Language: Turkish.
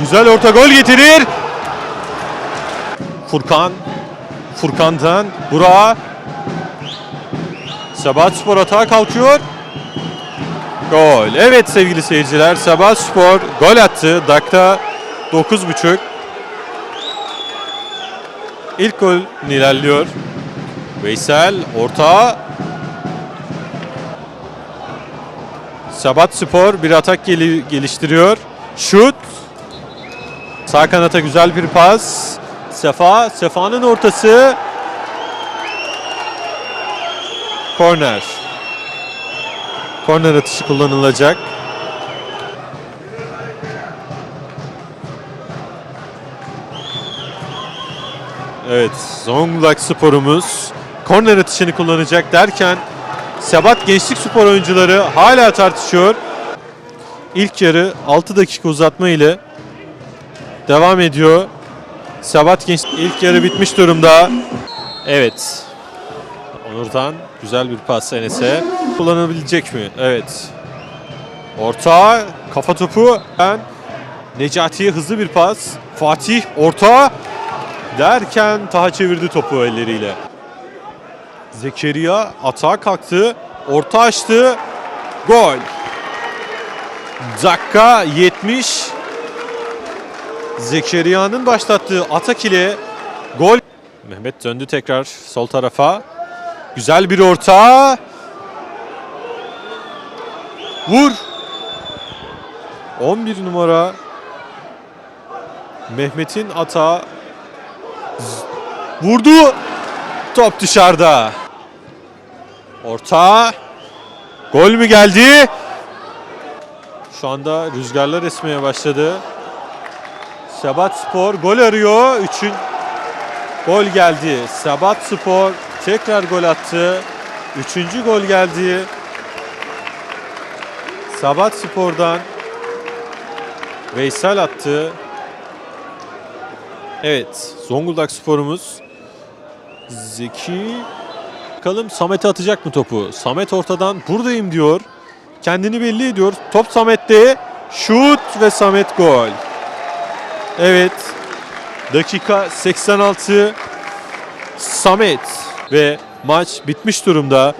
Güzel orta gol getirir. Furkan. Furkan'dan Burak'a. Sabat Spor atağa kalkıyor. Gol. Evet sevgili seyirciler Sabat Spor gol attı. Dakika 9.5. İlk gol ilerliyor. Veysel orta. Sabat Spor bir atak geli- geliştiriyor. Şut. Sağ kanata güzel bir pas. Sefa, Sefa'nın ortası. Korner. Korner atışı kullanılacak. Evet, Zonguldak sporumuz korner atışını kullanacak derken Sebat Gençlik Spor oyuncuları hala tartışıyor. İlk yarı 6 dakika uzatma ile devam ediyor. Sebat Gençlik ilk yarı bitmiş durumda. Evet. Onur'dan güzel bir pas Enes'e. Kullanabilecek mi? Evet. Orta, kafa topu. Necati'ye hızlı bir pas. Fatih orta derken Taha çevirdi topu elleriyle. Zekeriya atağa kalktı. Orta açtı. Gol. Dakika 70. Zekeriya'nın başlattığı atak ile gol. Mehmet döndü tekrar sol tarafa. Güzel bir orta. Vur. 11 numara Mehmet'in atağı Z- vurdu. Top dışarıda. Orta. Gol mü geldi? Şu anda rüzgarlar esmeye başladı. Sabat Spor gol arıyor. Üçün gol geldi. Sabat Spor tekrar gol attı. Üçüncü gol geldi. Sabat Spor'dan Veysel attı. Evet, Zonguldak sporumuz Zeki Bakalım Samet atacak mı topu? Samet ortadan buradayım diyor. Kendini belli ediyor. Top Samet'te. Şut ve Samet gol. Evet. Dakika 86. Samet ve maç bitmiş durumda.